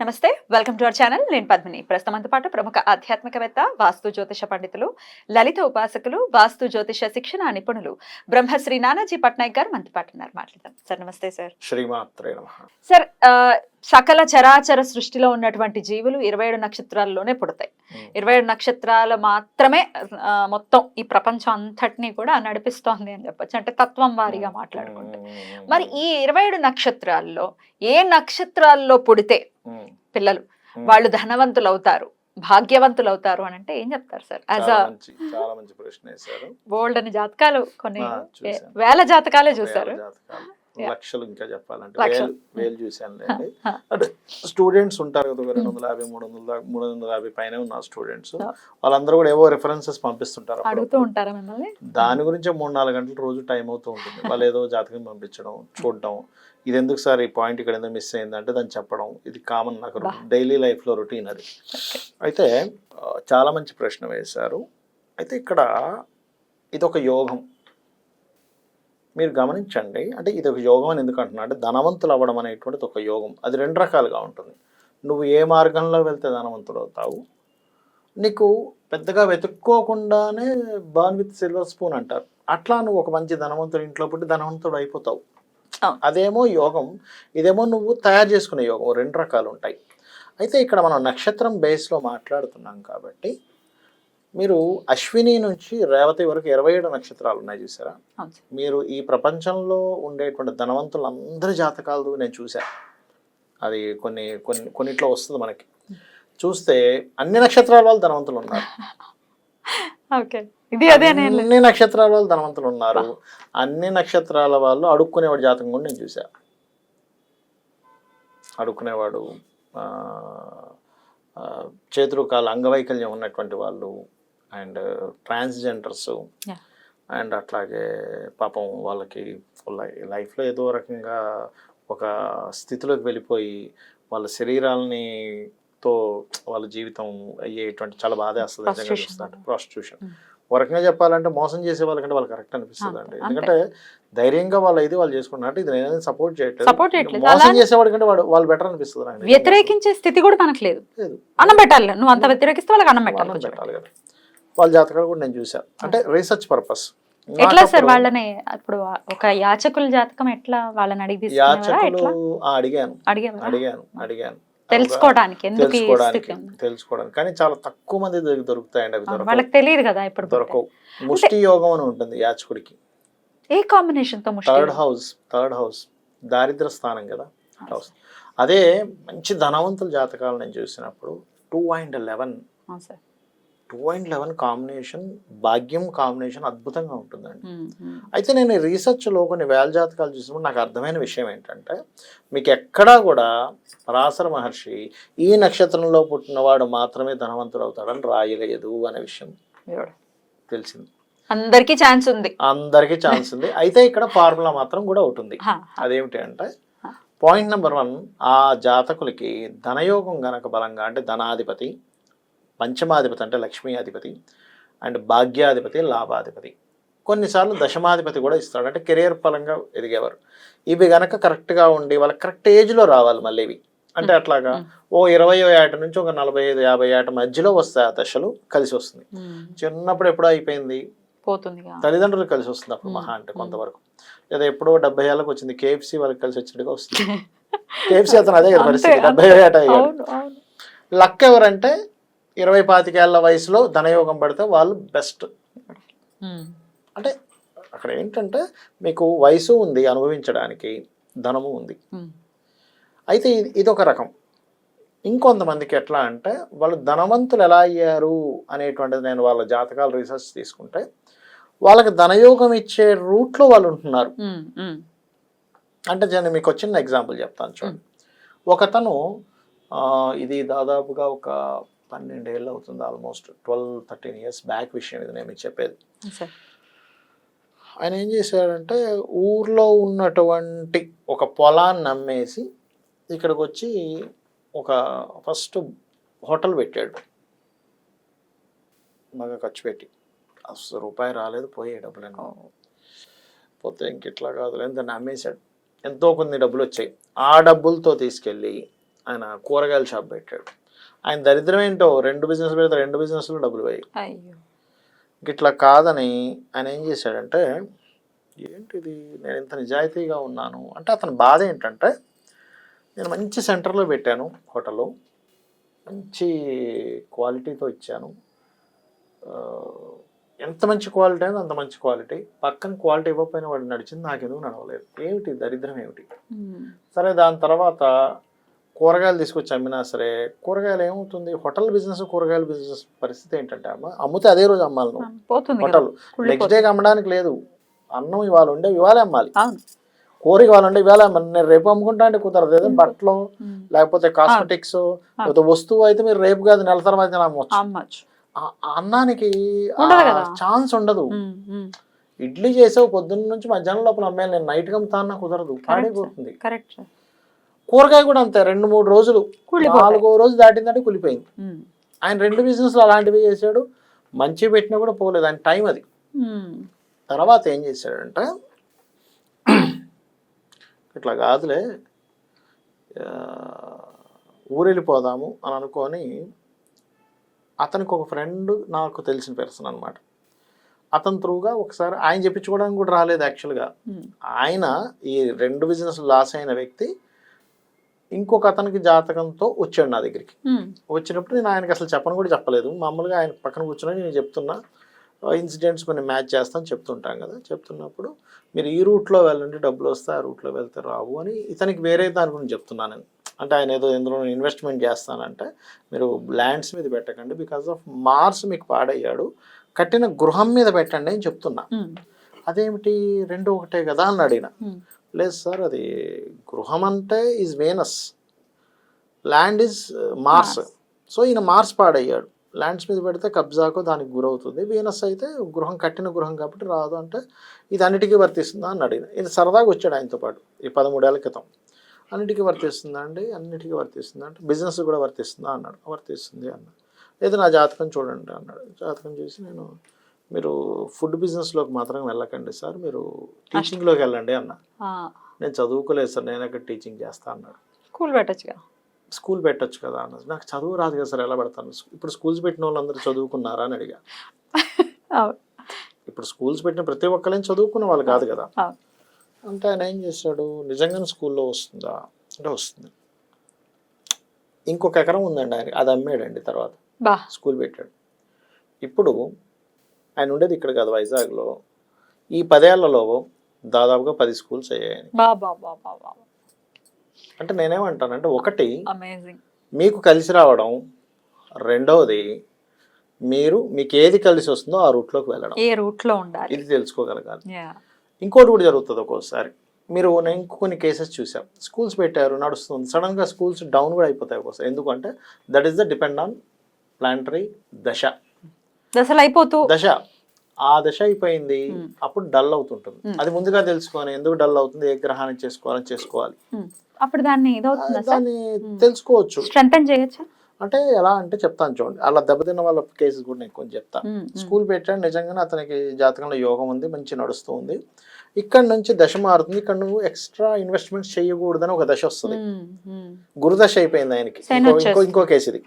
నమస్తే welcome to our channel. నేను పద్మిని. ప్రస్తుతంతో పాటు ప్రముఖ ఆధ్యాత్మికవేత్త వాస్తు జ్యోతిష పండితులు లలిత ఉపాసకులు వాస్తు జ్యోతిష శిక్షణ నిపుణులు బ్రహ్మశ్రీ నానాజీ పట్నాయక్ గారు మనతో పాటు ఉన్నారు. మాట్లాడదాం. సార్ నమస్తే సార్. శ్రీమాత్రే సార్ సకల చరాచర సృష్టిలో ఉన్నటువంటి జీవులు ఇరవై ఏడు నక్షత్రాల్లోనే పుడతాయి. ఇరవై ఏడు నక్షత్రాలు మాత్రమే మొత్తం ఈ ప్రపంచం అంతటినీ కూడా నడిపిస్తోంది అని చెప్పొచ్చు. అంటే తత్వం వారీగా మాట్లాడుకుంటే. మరి ఈ ఇరవై ఏడు నక్షత్రాల్లో ఏ నక్షత్రాల్లో పుడితే పిల్లలు వాళ్ళు ధనవంతులు అవుతారు భాగ్యవంతులు అవుతారు అని అంటే ఏం చెప్తారు సార్? యాజ్ బోల్డ్ అని జాతకాలు కొన్ని. వేల జాతకాలే చూసారు. లక్షలు ఇంకా చెప్పాలంటే. వేలు వేలు చూశాను లేండి. అంటే స్టూడెంట్స్ ఉంటారు కదా రెండు వందల యాభై మూడు వందల దాకా మూడు వందల యాభై పైన ఉన్న స్టూడెంట్స్. వాళ్ళందరూ కూడా ఏవో రెఫరెన్సెస్ పంపిస్తుంటారు అడుగుతూ. ఉంటారా దాని గురించే మూడు నాలుగు గంటలు రోజు టైం అవుతూ ఉంటుంది. వాళ్ళు ఏదో జాతకం పంపించడం చూడడం. ఇది ఎందుకు సార్ ఈ పాయింట్ ఇక్కడ ఎందుకు మిస్ అయిందంటే దాన్ని చెప్పడం. ఇది కామన్ నాకు. డైలీ లైఫ్లో రొటీన్ అది. అయితే చాలా మంచి ప్రశ్న వేశారు. అయితే ఇక్కడ ఇది ఒక యోగం. మీరు గమనించండి. అంటే ఇది ఒక యోగం అని ఎందుకు అంటున్నా? అంటే ధనవంతులు అవ్వడం అనేటువంటిది ఒక యోగం. అది రెండు రకాలుగా ఉంటుంది. నువ్వు ఏ మార్గంలో వెళ్తే ధనవంతుడు అవుతావు? నీకు పెద్దగా వెతుక్కోకుండానే బర్న్ విత్ సిల్వర్ స్పూన్ అంటారు. అట్లా నువ్వు ఒక మంచి ధనవంతుడు ఇంట్లో పుట్టి ధనవంతుడు అయిపోతావు. అదేమో యోగం. ఇదేమో నువ్వు తయారు చేసుకునే యోగం. రెండు రకాలు ఉంటాయి. అయితే ఇక్కడ మనం నక్షత్రం బేస్లో మాట్లాడుతున్నాం కాబట్టి మీరు అశ్విని నుంచి రేవతి వరకు ఇరవై ఏడు నక్షత్రాలు ఉన్నాయి చూసారా. మీరు ఈ ప్రపంచంలో ఉండేటువంటి ధనవంతులందరి జాతకాలు నేను చూసా అది కొన్ని కొన్ని కొన్నిట్లో వస్తుంది మనకి. చూస్తే అన్ని నక్షత్రాల వాళ్ళు ధనవంతులు ఉన్నారు. అన్ని నక్షత్రాల వాళ్ళు ధనవంతులు ఉన్నారు. అన్ని నక్షత్రాల వాళ్ళు అడుక్కునేవాడు జాతకం కూడా నేను చూసా అడుక్కునేవాడు ఆ, ఆ, చేతులు కాలు అంగవైకల్యం ఉన్నటువంటి వాళ్ళు. And transgenders. అండ్ అట్లాగే పాపం వాళ్ళకి లై- లైఫ్లో ఏదో రకంగా ఒక స్థితిలోకి వెళ్ళిపోయి వాళ్ళ శరీరాలని తో వాళ్ళ జీవితం అయ్యేటువంటి చాలా బాధ వేస్తుంది ప్రాస్టిట్యూషన్. ఒక రకంగా చెప్పాలంటే మోసం చేసే వాళ్ళకంటే వాళ్ళు కరెక్ట్ అనిపిస్తుంది అండి. ఎందుకంటే ధైర్యంగా వాళ్ళు ఇది వాళ్ళు చేసుకున్నారు అంటే ఇది నేను సపోర్ట్ చేయట్లేదు. మోసం చేసేవాడి కంటే వాడు వాళ్ళు బెటర్ అనిపిస్తుంది. వ్యతిరేకించే స్థితి కూడా మనకు లేదు. అన్నం పెట్టాలి నువ్వు అంత వ్యతిరేకిస్తే వాళ్ళకి అన్నం పెట్టాలి. పెట్టాలి కదా వాళ్ళ జాతకాలు కూడా నేను చూసా అంటే రీసెర్చ్ పర్పస్ ఎట్లా సార్ వాళ్ళని? ఇప్పుడు ఒక యాచకుల జాతకం ఎట్లా వాళ్ళని అడిగి యాచకులు అడిగాను. అడిగాను అడిగాను. తెలుసుకోవడానికి తెలుసుకోవడానికి తెలుసుకోవడానికి. కానీ చాలా తక్కువ మంది దొరికి- దొరుకుతాయండి అవి వాళ్ళకి తెలియదు కదా ఇప్పుడు దొరకవు. ముష్టి యోగం అని ఉంటుంది యాచకుడికి. ఏ కాంబినేషన్తో థర్డ్ హౌస్ థర్డ్ హౌస్ దారిద్ర స్థానం కదా. హౌస్ అదే మంచి ధనవంతుల జాతకాలు నేను చూసినప్పుడు two and eleven two and eleven combination భాగ్యం కాంబినేషన్ అద్భుతంగా ఉంటుందండి. అయితే నేను రీసెర్చ్లో కొన్ని వేల జాతకాలు చూసినప్పుడు నాకు అర్థమైన విషయం ఏంటంటే మీకు ఎక్కడా కూడా పరాశర మహర్షి ఈ నక్షత్రంలో పుట్టినవాడు మాత్రమే ధనవంతుడు అవుతాడని రాయలేదు అనే విషయం. తెలిసింది. అందరికీ ఛాన్స్ ఉంది. అందరికీ ఛాన్స్ ఉంది. అయితే ఇక్కడ ఫార్ములా మాత్రం కూడా హా, అదేమిటి అంటే పాయింట్ నెంబర్ వన్ ఆ జాతకులకి ధనయోగం గనక బలంగా అంటే ధనాధిపతి పంచమాధిపతి అంటే లక్ష్మీ అధిపతి అండ్ భాగ్యాధిపతి లాభాధిపతి. కొన్నిసార్లు దశమాధిపతి కూడా ఇస్తాడు. అంటే కెరియర్ పరంగా ఎదిగేవారు. ఇవి గనక కరెక్ట్గా ఉండి వాళ్ళకి కరెక్ట్ ఏజ్లో రావాలి మళ్ళీ ఇవి. అంటే అట్లాగా ఓ ఇరవయో ఏట నుంచి ఒక నలభై ఐదు యాభై ఏట మధ్యలో వస్తాయి ఆ దశలు కలిసి వస్తుంది. చిన్నప్పుడు ఎప్పుడో అయిపోయింది. పోతుంది. తల్లిదండ్రులు కలిసి వస్తుంది అప్పుడు. మహా అంటే కొంతవరకు. లేదా ఎప్పుడో డెబ్బై ఏళ్ళకి వచ్చింది కేఎఫ్సి వాళ్ళకి కలిసి వచ్చినట్టుగా వస్తుంది. కేఎఫ్సి అతను అదే కదా పరిస్థితి. డెబ్బై ఏట అయ్యాడు. లక్ ఎవరంటే ఇరవై పాతికేళ్ళ వయసులో ధనయోగం పడితే వాళ్ళు బెస్ట్. ఉమ్, అంటే అక్కడ ఏంటంటే మీకు వయసు ఉంది అనుభవించడానికి ధనము ఉంది. ఉమ్, అయితే ఇది ఇదొక రకం. ఇంకొంతమందికి ఎట్లా అంటే వాళ్ళు ధనవంతులు ఎలా అయ్యారు అనేటువంటిది నేను వాళ్ళ జాతకాల రీసెర్చ్ తీసుకుంటే వాళ్ళకి ధనయోగం ఇచ్చే రూట్లో వాళ్ళు ఉంటున్నారు. ఉమ్. అంటే నేను మీకు ఒక చిన్న ఎగ్జాంపుల్ చెప్తాను చూడండి. ఒకతను ఇది దాదాపుగా ఒక పన్నెండేళ్ళు అవుతుంది almost. Twelve thirteen years back విషయం ఇది నేను మీకు చెప్పేది. సార్. ఆయన ఏం చేశాడంటే ఊర్లో ఉన్నటువంటి ఒక పొలాన్ని అమ్మేసి ఇక్కడికి వచ్చి ఒక ఫస్ట్ హోటల్ పెట్టాడు. బాగా ఖర్చు పెట్టి. అసలు రూపాయి రాలేదు పోయే డబ్బులను పోతే ఇంక ఇట్లా కాదు దాన్ని అమ్మేశాడు ఎంతో కొన్ని డబ్బులు వచ్చాయి. ఆ డబ్బులతో తీసుకెళ్ళి ఆయన కూరగాయల షాప్ పెట్టాడు. ఆయన దరిద్రం ఏంటో రెండు బిజినెస్ పెడితే రెండు బిజినెస్లో డబ్బులు పోయి అయ్యో. ఇట్లా కాదని ఆయన ఏం చేశాడంటే ఏంటిది? నేను ఇంత నిజాయితీగా ఉన్నాను. అంటే అతని బాధ ఏంటంటే నేను మంచి సెంటర్లో పెట్టాను హోటల్ మంచి క్వాలిటీతో ఇచ్చాను. ఎంత మంచి క్వాలిటీ అయినా అంత మంచి క్వాలిటీ. పక్కన క్వాలిటీ ఇవ్వకపోయినా వాడు నడిచింది నాకెందుకు నడవలేదు. ఏమిటి? దరిద్రం ఏమిటి. సరే దాని తర్వాత కూరగాయలు తీసుకొచ్చి అమ్మినా సరే కూరగాయలు ఏమవుతుంది హోటల్ బిజినెస్ కూరగాయల బిజినెస్ పరిస్థితి ఏంటంటే అమ్మ అమ్మితే అదే రోజు అమ్మాలి నువ్వు. హోటల్. నెక్స్ట్. డే అమ్మడానికి లేదు. అన్నం ఇవాళ ఉండే ఇవాళ అమ్మాలి. కూర ఇవాళ ఉండే ఇవాళ అమ్మాలి. నేను రేపు అమ్ముకుంటా అంటే కుదరదు. ఏదో బట్టలు. లేకపోతే కాస్మెటిక్స్ లేకపోతే వస్తువు అయితే మీరు రేపు కాదు నెల తర్వాత అమ్మవచ్చు అన్నానికి. ఛాన్స్ ఉండదు. ఇడ్లీ చేసావు పొద్దున్న నుంచి మధ్యాహ్నం లోపల అమ్మాయి నేను నైట్ అమ్ముతా అన్నా కుదరదు. పాడైపోతుంది. కరెక్ట్ కూరగాయ కూడా అంతే రెండు మూడు రోజులు. నాలుగో రోజు దాటిందంటే కులిపోయింది. ఆయన రెండు బిజినెస్లు అలాంటివి చేశాడు మంచి పెట్టినా కూడా పోలేదు ఆయన టైం అది. తర్వాత ఏం చేశాడంటే ఇట్లా కాదులే ఊరెళ్ళిపోదాము అని అనుకొని అతనికి ఒక ఫ్రెండ్ నాకు తెలిసిన పర్సన్ అనమాట అతని త్రూగా ఒకసారి ఆయన చెప్పించుకోవడానికి కూడా రాలేదు యాక్చువల్గా. ఆయన ఈ రెండు బిజినెస్ లాస్ అయిన వ్యక్తి ఇంకొక అతనికి జాతకంతో వచ్చాడు నా దగ్గరికి. వచ్చినప్పుడు నేను ఆయనకి అసలు చెప్పను కూడా చెప్పలేదు. మామూలుగా ఆయన పక్కన కూర్చొని నేను చెప్తున్నా ఇన్సిడెంట్స్ కొన్ని మ్యాచ్ చేస్తాను చెప్తుంటాం కదా. చెప్తున్నప్పుడు మీరు ఈ రూట్లో వెళ్ళండి డబ్బులు వస్తే ఆ రూట్లో వెళ్తే రావు అని ఇతనికి వేరే దాని గురించి చెప్తున్నాను నేను. అంటే ఆయన ఏదో ఎందులో ఇన్వెస్ట్మెంట్ చేస్తానంటే మీరు ల్యాండ్స్ మీద పెట్టకండి బికాస్ ఆఫ్ మార్స్ మీకు పాడయ్యాడు కట్టిన గృహం మీద పెట్టండి అని చెప్తున్నా. అదేమిటి? రెండు ఒకటే కదా అని అడిగిన. లేదు సార్ అది గృహం అంటే is Venus. Land is Mars. So ఈయన మార్స్ పాడయ్యాడు. ల్యాండ్స్ మీద పెడితే కబ్జాకు దానికి గురవుతుంది. వీనస్ అయితే గృహం కట్టిన గృహం కాబట్టి రాదు అంటే ఇది అన్నిటికీ వర్తిస్తుందా అని అడిగిన ఇది సరదాగా వచ్చాడు ఆయనతో పాటు ఈ పదమూడేళ్ళ క్రితం. అన్నిటికీ వర్తిస్తుందా అండి? అన్నిటికీ వర్తిస్తుందా అంటే బిజినెస్ కూడా వర్తిస్తుందా అన్నాడు. వర్తిస్తుంది అన్నాడు. లేదు నా జాతకం చూడండి అన్నాడు. జాతకం చూసి నేను మీరు ఫుడ్ బిజినెస్లోకి మాత్రం వెళ్ళకండి సార్. మీరు టీచింగ్లోకి వెళ్ళండి అన్నా. నేను చదువుకోలేదు సార్. నేను ఎక్కడ టీచింగ్ చేస్తా అన్నాడు. స్కూల్ పెట్టచ్చుగా స్కూల్ పెట్టొచ్చు కదా అన్నది నాకు చదువు రాదు కదా సార్. ఎలా పెడతాను? ఇప్పుడు స్కూల్స్ పెట్టిన వాళ్ళందరూ చదువుకున్నారా అని అడిగా. ఇప్పుడు స్కూల్స్ పెట్టిన ప్రతి ఒక్కరేం చదువుకున్న వాళ్ళు కాదు కదా. అంటే ఆయన ఏం చేశాడు? నిజంగానే స్కూల్లో వస్తుందా? అంటే వస్తుంది. ఇంకొక ఎకరం ఉందండి ఆయన అది అమ్మాడండి తర్వాత. స్కూల్ పెట్టాడు. ఇప్పుడు ఆయన ఉండేది ఇక్కడ కాదు వైజాగ్లో. ఈ పదేళ్ళలో దాదాపుగా పది స్కూల్స్ అయ్యాయి ఆయనకి. బా బా బా బా బా. అంటే నేనేమంటానంటే ఒకటి మీకు కలిసి రావడం. రెండవది మీరు మీకు ఏది కలిసి వస్తుందో ఆ రూట్లోకి వెళ్ళడం. ఏ రూట్లో ఉండాలి. ఇది తెలుసుకోగలగాలి. ఇంకోటి కూడా జరుగుతుంది ఒక్కోసారి. మీరు నేను ఇంకో కొన్ని కేసెస్ చూసాం స్కూల్స్ పెట్టారు నడుస్తుంది. సడన్గా స్కూల్స్ డౌన్ కూడా అయిపోతాయి ఒక్కోసారి. ఎందుకంటే that is the depend on planetary దశ. దశలు అయిపోతూ దశ. ఆ దశ అయిపోయింది. అప్పుడు డల్ అవుతుంటుంది. అది ముందుగా తెలుసుకొని ఎందుకు డల్ అవుతుంది ఏ గ్రహాన్ని చేసుకోవాలని చేసుకోవాలి. అప్పుడు దాన్ని దాన్ని తెలుసుకోవచ్చు. స్ట్రెంగ్ చేయొచ్చా? అంటే ఎలా అంటే చెప్తాను చూడండి. అలా దెబ్బతిన్న వాళ్ళ కేసెస్ కూడా నేను కొంచెం చెప్తాను. స్కూల్ పెట్టాడు నిజంగానే అతనికి జాతకంలో యోగం ఉంది మంచి నడుస్తూ ఉంది. ఇక్కడ నుంచి దశ మారుతుంది. ఇక్కడ నువ్వు ఎక్స్ట్రా ఇన్వెస్ట్మెంట్స్ చేయకూడదని ఒక దశ వస్తుంది. గురుదశ అయిపోయింది ఆయనకి. ఇంకో ఇంకో కేసు ఇది.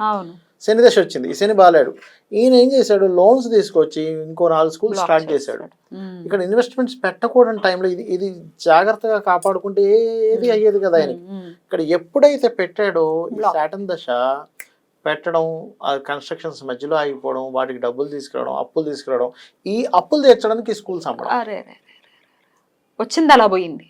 శని దశ వచ్చింది. ఈ శని బాలేడు. ఈయన ఏం చేశాడు? లోన్స్ తీసుకొచ్చి ఇంకో నాలుగు స్కూల్ Block స్టార్ట్ చేశాడు. ఇక్కడ ఇన్వెస్ట్మెంట్స్ పెట్టకూడని టైంలో ఇది ఇది జాగ్రత్తగా కాపాడుకుంటే ఏది అయ్యేది కదా ఆయనకి. ఇక్కడ ఎప్పుడైతే పెట్టాడో ఈ. సాటన్ దశ పెట్టడం ఆ కన్స్ట్రక్షన్స్ మధ్యలో ఆగిపోవడం వాటికి డబ్బులు తీసుకురావడం అప్పులు తీసుకురావడం ఈ అప్పులు తీర్చడానికి స్కూల్స్ అమ్మడం. వచ్చింది అలా పోయింది.